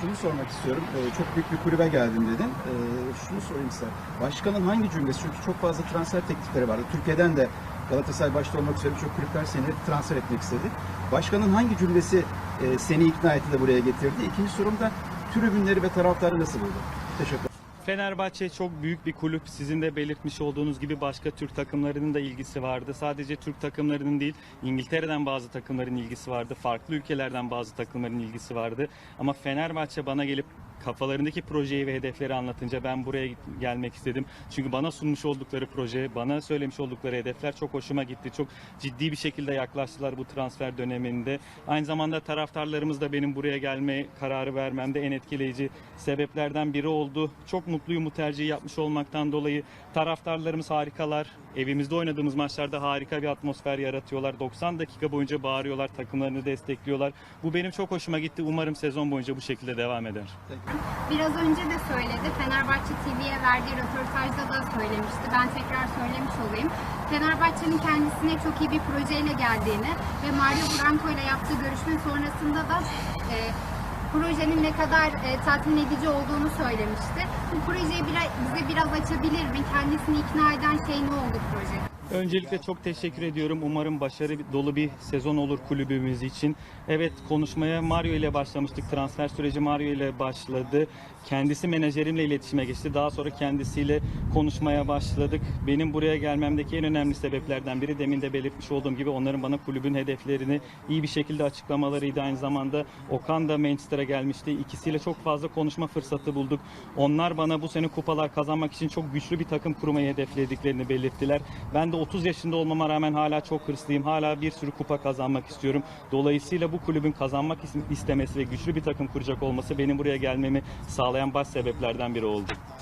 şunu sormak istiyorum. Ee, çok büyük bir kulübe geldim dedin. Ee, şunu sorayım size. Başkanın hangi cümlesi? Çünkü çok fazla transfer teklifleri vardı. Türkiye'den de Galatasaray başta olmak üzere birçok kulüpler seni transfer etmek istedi. Başkanın hangi cümlesi e, seni ikna etti de buraya getirdi? İkinci sorum da tribünleri ve taraftarı nasıl buldu? Teşekkür Fenerbahçe çok büyük bir kulüp. Sizin de belirtmiş olduğunuz gibi başka Türk takımlarının da ilgisi vardı. Sadece Türk takımlarının değil, İngiltere'den bazı takımların ilgisi vardı. Farklı ülkelerden bazı takımların ilgisi vardı. Ama Fenerbahçe bana gelip kafalarındaki projeyi ve hedefleri anlatınca ben buraya gelmek istedim. Çünkü bana sunmuş oldukları proje, bana söylemiş oldukları hedefler çok hoşuma gitti. Çok ciddi bir şekilde yaklaştılar bu transfer döneminde. Aynı zamanda taraftarlarımız da benim buraya gelme kararı vermemde en etkileyici sebeplerden biri oldu. Çok mutluyum bu tercihi yapmış olmaktan dolayı. Taraftarlarımız harikalar. Evimizde oynadığımız maçlarda harika bir atmosfer yaratıyorlar. 90 dakika boyunca bağırıyorlar, takımlarını destekliyorlar. Bu benim çok hoşuma gitti. Umarım sezon boyunca bu şekilde devam eder. Biraz önce de söyledi. Fenerbahçe TV'ye verdiği röportajda da söylemişti. Ben tekrar söylemiş olayım. Fenerbahçe'nin kendisine çok iyi bir projeyle geldiğini ve Mario Branco ile yaptığı görüşme sonrasında da e, projenin ne kadar e, tatmin edici olduğunu söylemişti. Bu projeyi bize biraz açabilir mi? Kendisini ikna eden şey ne oldu proje? Öncelikle çok teşekkür ediyorum. Umarım başarı dolu bir sezon olur kulübümüz için. Evet konuşmaya Mario ile başlamıştık. Transfer süreci Mario ile başladı. Kendisi menajerimle iletişime geçti. Daha sonra kendisiyle konuşmaya başladık. Benim buraya gelmemdeki en önemli sebeplerden biri demin de belirtmiş olduğum gibi onların bana kulübün hedeflerini iyi bir şekilde açıklamalarıydı. Aynı zamanda Okan da Manchester'a gelmişti. İkisiyle çok fazla konuşma fırsatı bulduk. Onlar bana bu sene kupalar kazanmak için çok güçlü bir takım kurmayı hedeflediklerini belirttiler. Ben de 30 yaşında olmama rağmen hala çok hırslıyım. Hala bir sürü kupa kazanmak istiyorum. Dolayısıyla bu kulübün kazanmak is- istemesi ve güçlü bir takım kuracak olması benim buraya gelmemi sağlayan baş sebeplerden biri oldu.